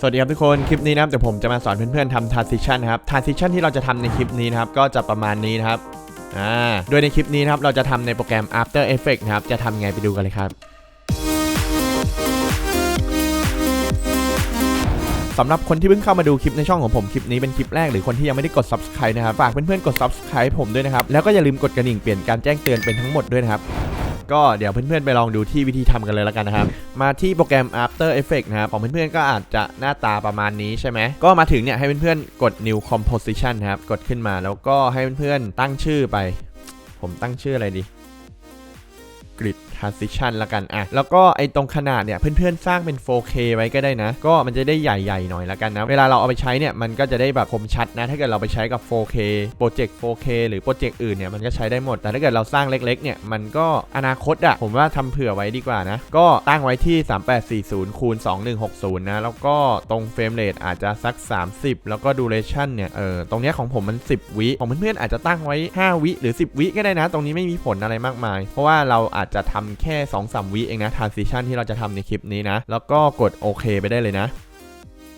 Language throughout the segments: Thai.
สวัสดีครับทุกคนคลิปนี้นะครับเดี๋ยวผมจะมาสอนเพื่อนๆทำ transition นะครับ transition ที่เราจะทำในคลิปนี้นะครับก็จะประมาณนี้นะครับอ่าโดยในคลิปนี้นะครับเราจะทำในโปรแกรม After Effects นะครับจะทำไงไปดูกันเลยครับสำหรับคนที่เพิ่งเข้ามาดูคลิปในช่องของผมคลิปนี้เป็นคลิปแรกหรือคนที่ยังไม่ได้กด subscribe นะครับฝากเพื่อนๆกด subscribe ผมด้วยนะครับแล้วก็อย่าลืมกดกระดิ่งเปลี่ยนการแจ้งเตือนเป็นทั้งหมดด้วยนะครับ ก็เดี๋ยวเพื่อนๆไปลองดูที่วิธีทำกันเลยแล้วกันนะครับ มาที่โปรแกรม After Effects นะครับของเพื่อนๆก็อาจจะหน้าตาประมาณนี้ใช่ไหมก็มาถึงเนี่ยให้เพื่อนๆกด New Composition นะครับกดขึ้นมาแล้วก็ให้เพื่อนๆตั้งชื่อไป ผมตั้งชื่ออะไรดีกริด Transition ละกันอะแล้วก็ไอ้ตรงขนาดเนี่ยเพื่อนๆสร้างเป็น 4K ไว้ก็ได้นะ ก็มันจะได้ใหญ่ๆหน่อยละกันนะ เวลาเราเอาไปใช้เนี่ยมันก็จะได้แบบคมชัดนะ ถ้าเกิดเราไปใช้กับ 4K โปรเจกต์ 4K หรือโปรเจกต์อื่นเนี่ยมันก็ใช้ได้หมด แต่ถ้าเกิดเราสร้างเล็กๆเนี่ยมันก็อนาคตอะผมว่าทำเผื่อไว้ดีกว่านะ ก็ตั้งไว้ที่ 3840คูณ2160 นะ แล้วก็ตรงเฟรมเรทอาจจะสัก 30 แล้วก็ดูเรชั่นเนี่ยเออตรงเนี้ยของผมมัน 10 วิของเพื่อนๆอาจจะตั้งไว้ 5 วิหรือ 10 วิก็ได้นะ ตรงนี้ไม่มีผลอะไรมากมาย เพราะว่าเราอาจจะทำแค่2-3วิเองนะ transition ที่เราจะทำในคลิปนี้นะ แล้วก็กดโอเคไปได้เลยนะ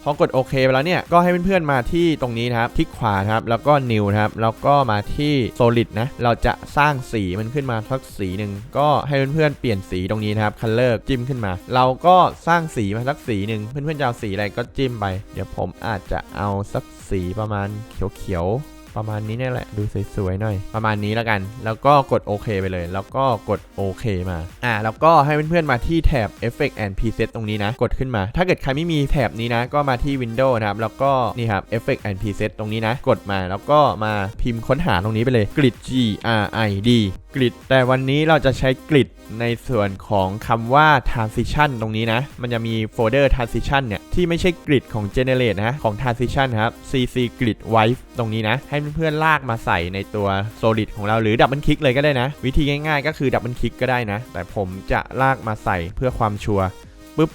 พอกดโอเคไปแล้วเนี่ย ก็ให้เพื่อนๆมาที่ตรงนี้นะครับ คลิกขวาครับ แล้วก็ new ครับ แล้วก็มาที่ solid นะ เราจะสร้างสีมันขึ้นมาสักสีหนึ่ง ก็ให้เพื่อนๆเปลี่ยนสีตรงนี้นะครับ color จิ้มขึ้นมา เราก็สร้างสีมาสักสีหนึ่ง เพื่อนๆจะเอาสีอะไรก็จิ้มไป เดี๋ยวผมอาจจะเอาสักสีประมาณเขียวๆ ประมาณนี้เนี่ยแหละดูสวยๆหน่อย ประมาณนี้แล้วกัน แล้วก็กดโอเคไปเลย แล้วก็กดโอเคมาอ่าแล้วก็ให้เพื่อนๆมาที่แท็บ Effect and Preset ตรงนี้นะ กดขึ้นมา ถ้าเกิดใครไม่มีแท็บนี้นะ ก็มาที่ Windows นะครับ แล้วก็นี่ครับ Effect and Preset ตรงนี้นะ กดมาแล้วก็มาพิมพ์ค้นหาตรงนี้ไปเลยกริด G R I D grid แต่วันนี้เราจะใช้ grid ในส่วนของคำว่า transition ตรงนี้นะ มันจะมีโฟลเดอร์ transition เนี่ย ที่ไม่ใช่ grid ของ generate นะ ของ transition ครับ cc grid wipe ตรงนี้นะ ให้เพื่อนๆลากมาใส่ในตัว solid ของเราหรือดับเบิลคลิกเลยก็ได้นะ วิธีง่ายๆ ก็คือดับเบิลคลิกก็ได้นะ แต่ผมจะลากมาใส่เพื่อความชัวร์ปุ๊บ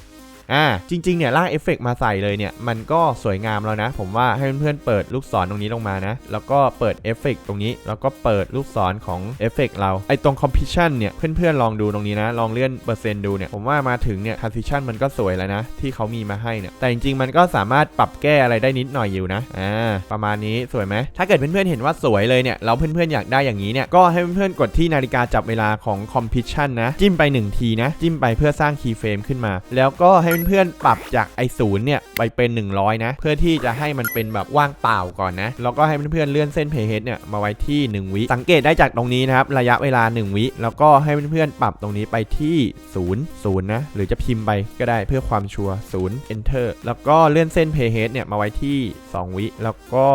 อ่าจริงๆเนี่ยลากเอฟเฟกมาใส่เลยเนี่ยมันก็สวยงามแล้วนะ ผมว่าให้เพื่อนๆเปิดลูกศรตรงนี้ลงมานะ แล้วก็เปิดเอฟเฟกตรงนี้ แล้วก็เปิดลูกศรของเอฟเฟกเราไอตรง compression เนี่ยเพื่อนๆลองดูตรงนี้นะ ลองเลื่อนเปอร์เซ็นต์ดูเนี่ยผมว่ามาถึงเนี่ย transition มันก็สวยแล้วนะ ที่เขามีมาให้เนี่ยแต่จริงๆมันก็สามารถปรับแก้อะไรได้นิดหน่อยอยู่นะอ่าประมาณนี้สวยไหมถ้าเกิดเพื่อนๆเห็นว่าสวยเลยเนี่ยแล้วเพื่อนๆอยากได้อย่างนี้เนี่ยก็ให้เพื่อนๆกดที่นาฬิกาจับเวลาของ compression นะจิ้มไปหนึ่งทีนะจิ้มไปเพื่อสร้าง keyframe ขึ้นมา แล้วก็ให้เพื่อนๆปรับจากไอศูนย์เนี่ยไปเป็น 100 นะ เพื่อที่จะให้มันเป็นแบบว่างเปล่าก่อนนะ แล้วก็ให้เพื่อนๆเลื่อนเส้นเพย์เฮดเนี่ยมาไว้ที่ 1 วิ สังเกตได้จากตรงนี้นะครับระยะเวลา 1 วิ แล้วก็ให้เพื่อนๆปรับตรงนี้ไปที่0 0นะหรือจะพิมพ์ไปก็ได้เพื่อความชัวร์0 enter แล้วก็เลื่อนเส้นเพย์เฮดเนี่ยมาไว้ที่ 2 วิ แล้วก็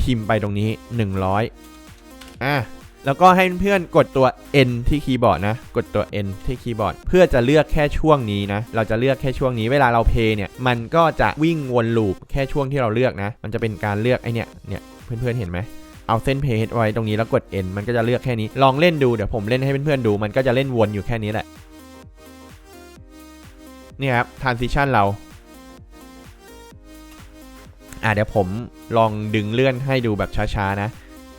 พิมพ์ไปตรงนี้ 100อะ แล้วก็ให้เพื่อนกดตัว N ที่คีย์บอร์ดนะ กดตัว N ที่คีย์บอร์ด เพื่อจะเลือกแค่ช่วงนี้นะ เราจะเลือกแค่ช่วงนี้ เวลาเราเพย์เนี่ย มันก็จะวิ่งวนลูปแค่ช่วงที่เราเลือกนะ มันจะเป็นการเลือกไอเนี่ย เนี่ย เพื่อนๆเห็นไหมเอาเส้นเพย์ไว้ตรงนี้แล้วกด N มันก็จะเลือกแค่นี้ ลองเล่นดู เดี๋ยวผมเล่นให้เพื่อนๆดู มันก็จะเล่นวนอยู่แค่นี้แหละเนี่ยครับ transition เรา อะเดี๋ยวผมลองดึงเลื่อนให้ดูแบบช้าๆนะ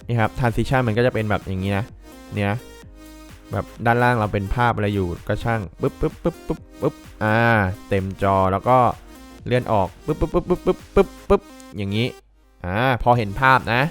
นี่ครับ transition มันก็จะเป็นแบบอย่างนี้นะ เนี่ย แบบด้านล่างเราเป็นภาพอะไรอยู่ก็ช่างปึ๊บปึ๊บปึ๊บปึ๊บปึ๊บอ่า เต็มจอแล้วก็เลื่อนออกปึ๊บปึ๊บปึ๊บปึ๊บปึ๊บปึ๊บปึ๊บอย่างนี้ อ่า พอเห็นภาพนะ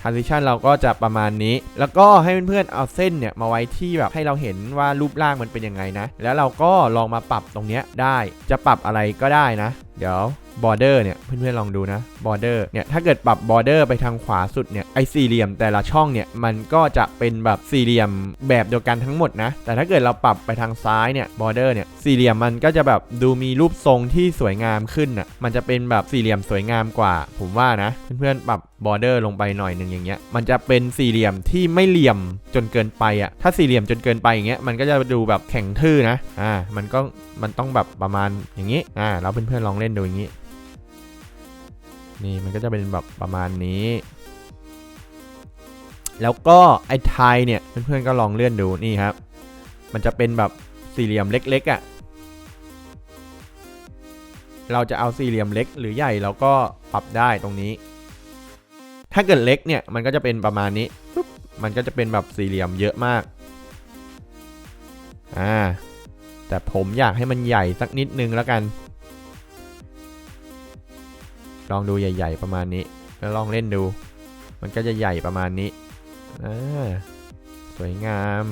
transition เราก็จะประมาณนี้ แล้วก็ให้เพื่อนๆเอาเส้นเนี่ยมาไว้ที่แบบให้เราเห็นว่ารูปร่างมันเป็นยังไงนะ แล้วเราก็ลองมาปรับตรงเนี้ยได้ จะปรับอะไรก็ได้นะ เดี๋ยว border เนี่ยเพื่อนๆลองดูนะ border เนี่ยถ้าเกิดปรับ border ไปทางขวาสุดเนี่ยไอ้สี่เหลี่ยมแต่ละช่องเนี่ยมันก็จะเป็นแบบสี่เหลี่ยมแบบเดียวกันทั้งหมดนะ แต่ถ้าเกิดเราปรับไปทางซ้ายเนี่ย border เนี่ยสี่เหลี่ยมมันก็จะแบบดูมีรูปทรงที่สวยงามขึ้นอะมันจะเป็นแบบสี่เหลี่ยมสวยงามกว่า ผมว่านะ เพื่อนๆปรับ border ลงไปหน่อยหนึ่งอย่างเงี้ยมันจะเป็นสี่เหลี่ยมที่ไม่เหลี่ยมจนเกินไปอะถ้าสี่เหลี่ยมจนเกินไปอย่างเงี้ยมันก็จะดูแบบแข็งทื่อนะอ่ามันก็มันต้องแบบประมาณอย่างงี้อ่าแล้วเพื่อนๆลองเล่นดูอย่างงี้ นี่มันก็จะเป็นแบบประมาณนี้ แล้วก็ไอ้ไทยเนี่ยเพื่อนๆก็ลองเลื่อนดูนี่ครับ มันจะเป็นแบบสี่เหลี่ยมเล็กๆอะ่ะ เราจะเอาสี่เหลี่ยมเล็กหรือใหญ่เราก็ปรับได้ตรงนี้ ถ้าเกิดเล็กเนี่ยมันก็จะเป็นประมาณนี้ปุ๊บมันก็จะเป็นแบบสี่เหลี่ยมเยอะมาก อ่า แต่ผมอยากให้มันใหญ่สักนิดนึงแล้วกัน ลองดูใหญ่ ๆ ประมาณนี้ แล้วลองเล่นดู มันก็จะใหญ่ประมาณนี้อ่าสวยงาม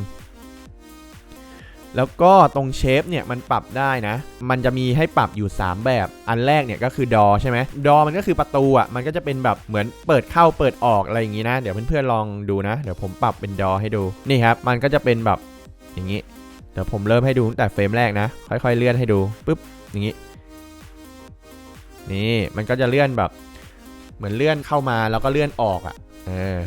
แล้วก็ตรงเชฟเนี่ยมันปรับได้นะ มันจะมีให้ปรับอยู่ 3 แบบ อันแรกเนี่ยก็คือดอใช่ไหมดอมันก็คือประตูอะ มันก็จะเป็นแบบเหมือนเปิดเข้าเปิดออกอะไรอย่างงี้นะ เดี๋ยวเพื่อนๆลองดูนะ เดี๋ยวผมปรับเป็นดอให้ดู นี่ครับ มันก็จะเป็นแบบอย่างนี้ เดี๋ยวผมเริ่มให้ดูตั้งแต่เฟรมแรกนะ ค่อยๆเลื่อนให้ดูปุ๊บ อย่างนี้ นี่มันก็จะเลื่อนแบบ เหมือนเลื่อนเข้ามาแล้วก็เลื่อนออกอะเออ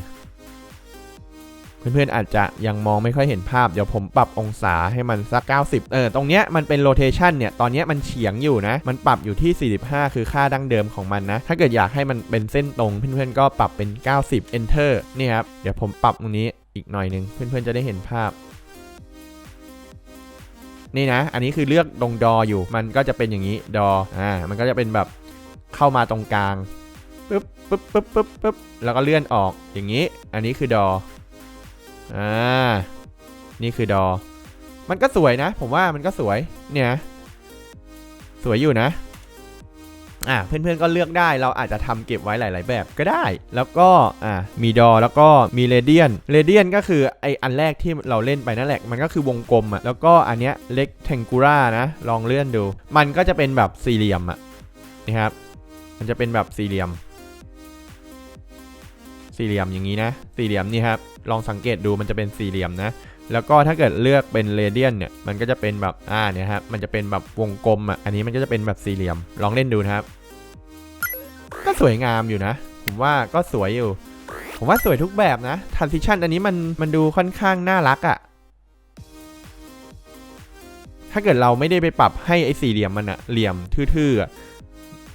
เพื่อนๆอาจจะยังมองไม่ค่อยเห็นภาพ เดี๋ยวผมปรับองศาให้มันสัก 90 เออ ตรงเนี้ยมันเป็นโรเทชันเนี่ย ตอนเนี้ยมันเฉียงอยู่นะ มันปรับอยู่ที่ 45 คือค่าดั้งเดิมของมันนะ ถ้าเกิดอยากให้มันเป็นเส้นตรง เพื่อนๆก็ปรับเป็น 90 enter นี่ครับ เดี๋ยวผมปรับตรงนี้อีกหน่อยนึง เพื่อนๆจะได้เห็นภาพ นี่นะ อันนี้คือเลือกตรงดออยู่ มันก็จะเป็นอย่างนี้ ดอ อ่า มันก็จะเป็นแบบ เข้ามาตรงกลางปึ๊บปึ๊บปึ๊บปึ๊บปึ๊บแล้วก็เลื่อนออกอย่างนี้ อันนี้คือดออ่านี่คือดอ มันก็สวยนะ ผมว่ามันก็สวยเนี่ยสวยอยู่นะอ่าเพื่อนๆก็เลือกได้เราอาจจะทำเก็บไว้หลายๆแบบก็ได้ แล้วก็อ่ามีดอแล้วก็มีเรเดียนเรเดียนก็คือไออันแรกที่เราเล่นไปนั่นแหละ มันก็คือวงกลมอะแล้วก็อันเนี้ยเล็กแทงกูร่านะ ลองเลื่อนดู มันก็จะเป็นแบบสี่เหลี่ยมอะนี่ครับ มันจะเป็นแบบสี่เหลี่ยม สี่เหลี่ยมอย่างนี้นะ สี่เหลี่ยมนี่ครับ ลองสังเกตดูมันจะเป็นสี่เหลี่ยมนะ แล้วก็ถ้าเกิดเลือกเป็นเรเดียนเนี่ย มันก็จะเป็นแบบ อ่า เนี่ยครับ มันจะเป็นแบบวงกลมอะ อันนี้มันก็จะเป็นแบบสี่เหลี่ยม ลองเล่นดูนะครับ ก็สวยงามอยู่นะ ผมว่าก็สวยอยู่ ผมว่าสวยทุกแบบนะ transition อันนี้มัน มันดูค่อนข้างน่ารักอะ่ะถ้าเกิดเราไม่ได้ไปปรับให้ไอ้สี่เหลี่ยมมันอะเหลี่ยมทื่อๆ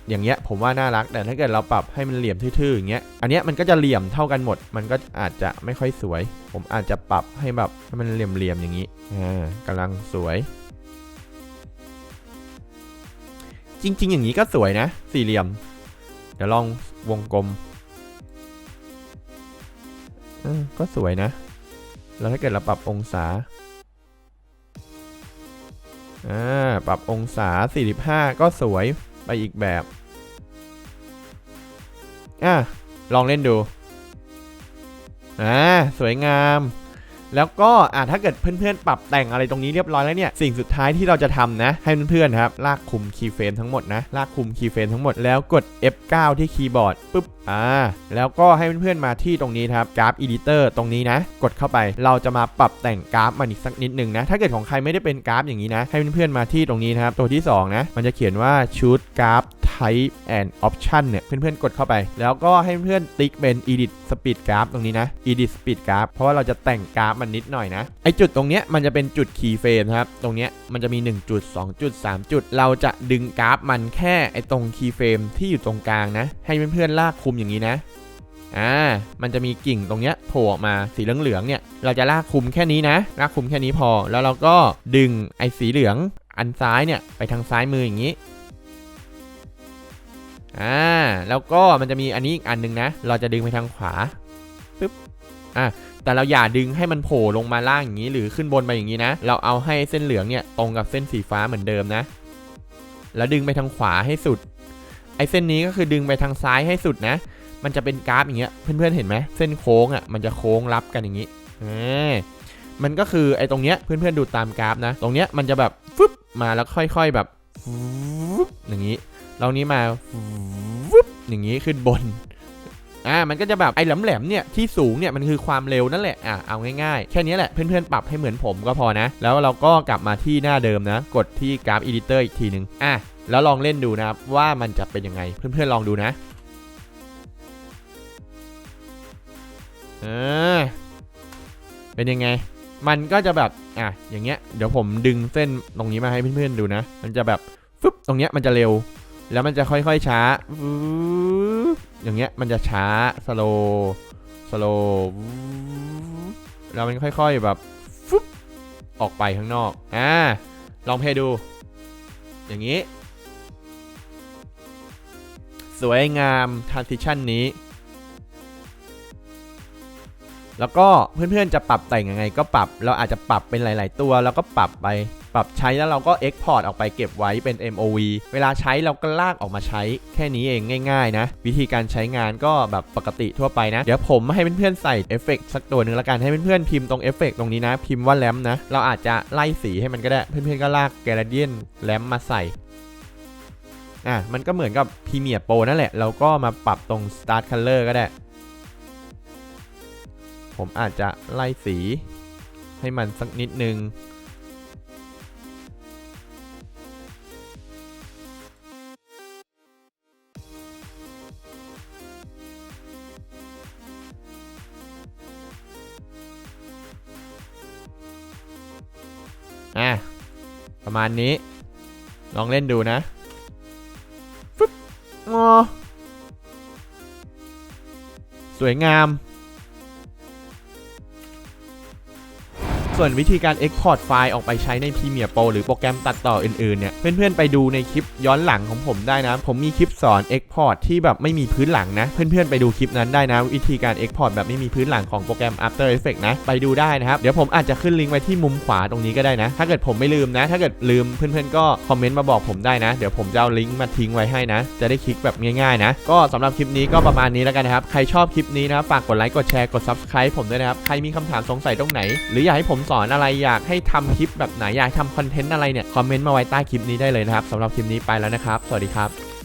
อย่างเงี้ยผมว่าน่ารัก แต่ถ้าเกิดเราปรับให้มันเหลี่ยมทื่อๆอย่างเงี้ย อันเนี้ยมันก็จะเหลี่ยมเท่ากันหมด มันก็อาจจะไม่ค่อยสวย ผมอาจจะปรับให้แบบให้มันเหลี่ยมๆอย่างนี้อ่ากำลังสวย จริง ๆ อย่างนี้ก็สวยนะ สี่เหลี่ยม เดี๋ยวลองวงกลมอก็สวยนะ แล้วถ้าเกิดเราปรับองศาอ่าปรับองศา 45 ก็สวยไปอีกแบบ อะลองเล่นดูอ่าสวยงาม แล้วก็อ่าถ้าเกิดเพื่อนๆ ปรับแต่งอะไรตรงนี้เรียบร้อยแล้วเนี่ย สิ่งสุดท้ายที่เราจะทำนะ ให้เพื่อนๆครับ ลากคุมคีย์เฟรมทั้งหมดนะ ลากคุมคีย์เฟรมทั้งหมดแล้วกด F9 ที่คีย์บอร์ดปุ๊บอ่าแล้วก็ให้เพื่อนๆมาที่ตรงนี้ครับกราฟ Editor ตรงนี้นะ กดเข้าไปเราจะมาปรับแต่งกราฟมันอีกสักนิดหนึ่งนะ ถ้าเกิดของใครไม่ได้เป็นกราฟอย่างนี้นะ ให้เพื่อนๆมาที่ตรงนี้นะครับตัวที่สองนะ มันจะเขียนว่า Choose Graph Type and Option เนี่ยเพื่อนๆกดเข้าไป แล้วก็ให้เพื่อนติ๊กเป็น Edit Speed Graph ตรงนี้นะ Edit Speed Graph เพราะว่าเราจะแต่งกราฟมันนิดหน่อยนะไอจุดตรงเนี้ยมันจะเป็นจุด Key Frame ครับตรงเนี้ยมันจะมี 1 จุด 2 จุด 3 จุด เราจะดึงกราฟมันแค่ไอตรง Key Frame ที่อยู่ตรงกลางนะ ให้เพื่อนๆลากคุมอย่างนี้นะอ่า มันจะมีกิ่งตรงเนี้ยโผล่ออกมาสีเหลืองๆเนี่ย เราจะลากคุมแค่นี้นะ ลากคุมแค่นี้พอ แล้วเราก็ดึงไอ้สีเหลืองอันซ้ายเนี่ยไปทางซ้ายมืออย่างนี้ อ่าแล้วก็มันจะมีอันนี้อีกอันหนึงนะ เราจะดึงไปทางขวาปึ๊บอะแต่เราอย่าดึงให้มันโผล่ลงมาล่างอย่างนี้ หรือขึ้นบนไปอย่างนี้นะ เราเอาให้เส้นเหลืองเนี่ยตรงกับเส้นสีฟ้าเหมือนเดิมนะ แล้วดึงไปทางขวาให้สุด ไอ้เส้นนี้ก็คือดึงไปทางซ้ายให้สุดนะ มันจะเป็นกราฟอย่างเงี้ย เพื่อนๆเห็นไหมเส้นโค้งอะมันจะโค้งรับกันอย่างนี้เออมันก็คือไอ้ตรงเนี้ยเพื่อนๆดูตามกราฟนะ ตรงเนี้ยมันจะแบบฟึบมาแล้วค่อยๆแบบอย่างนี้เรานี้มา อย่างนี้ขึ้นบนอ่ามันก็จะแบบไอ้แหลมๆเนี่ยที่สูงเนี่ยมันคือความเร็วนั่นแหละอะเอาง่ายๆ แค่นี้แหละเพื่อนๆปรับให้เหมือนผมก็พอนะ แล้วเราก็กลับมาที่หน้าเดิมนะ กดที่กราฟ Editor อีกทีหนึ่งอะแล้วลองเล่นดูนะครับว่ามันจะเป็นยังไงเพื่อนๆลองดูนะเออเป็นยังไง มันก็จะแบบอะอย่างเงี้ยเดี๋ยวผมดึงเส้นตรงนี้มาให้เพื่อนๆดูนะ มันจะแบบฟึบตรงเนี้ยมันจะเร็ว แล้วมันจะค่อยๆช้า อย่างเงี้ยมันจะช้าสโลสโลแล้วมันค่อยๆแบบฟึบออกไปข้างนอกอ่าลองเพลดู อย่างนี้ สวยงาม transition นี้ แล้วก็เพื่อนๆจะปรับแต่งยังไงก็ปรับ เราอาจจะปรับเป็นหลาย ๆ ตัวแล้วก็ปรับไป ปรับใช้แล้วเราก็ Export ออกไปเก็บไว้เป็น MOV เวลาใช้เราก็ลากออกมาใช้แค่นี้เองง่ายๆนะ วิธีการใช้งานก็แบบปกติทั่วไปนะ เดี๋ยวผมให้เพื่อนๆใส่เอฟเฟกต์สักตัวหนึ่งละกันให้เพื่อนๆพิมพ์ตรงเอฟเฟกต์ตรงนี้นะ พิมพ์ว่าแรมนะ เราอาจจะไล่สีให้มันก็ได้เพื่อนๆก็ลากแกลเดียนแรมมาใส่อะมันก็เหมือนกับ Premiere Pro นั่นแหละ เราก็มาปรับตรง Start Color ก็ได้ ผมอาจจะไล่สีให้มันสักนิดนึง อะประมาณนี้ ลองเล่นดูนะฟึบงอสวยงาม ส่วนวิธีการ Export ไฟล์ออกไปใช้ใน Premiere Pro หรือโปรแกรมตัดต่ออื่นๆเนี่ยเพื่อนๆไปดูในคลิปย้อนหลังของผมได้นะ ผมมีคลิปสอน Export ที่แบบไม่มีพื้นหลังนะ เพื่อนๆไปดูคลิปนั้นได้นะ วิธีการ Export แบบไม่มีพื้นหลังของโปรแกรม After Effects นะ ไปดูได้นะครับ เดี๋ยวผมอาจจะขึ้นลิงก์ไว้ที่มุมขวาตรงนี้ก็ได้นะ ถ้าเกิดผมไม่ลืมนะ ถ้าเกิดลืมเพื่อนๆก็คอมเมนต์มาบอกผมได้นะ เดี๋ยวผมจะเอาลิงก์มาทิ้งไว้ให้นะ จะได้คลิกแบบง่ายๆนะ ก็สำหรับคลิปนี้ก็ประมาณนี้แล้วกันนะครับ ใครชอบคลิปนี้นะฝากกดไลค์ กดแชร์ กด Subscribe ผมด้วยนะครับ ใครมีคำถามสงสัยตรงไหน หรืออยากให้ผมสอนอะไรอยากให้ทำคลิปแบบไหนอยากทำคอนเทนต์อะไรเนี่ยคอมเมนต์มาไว้ใต้คลิปนี้ได้เลยนะครับสำหรับคลิปนี้ไปแล้วนะครับ สวัสดีครับ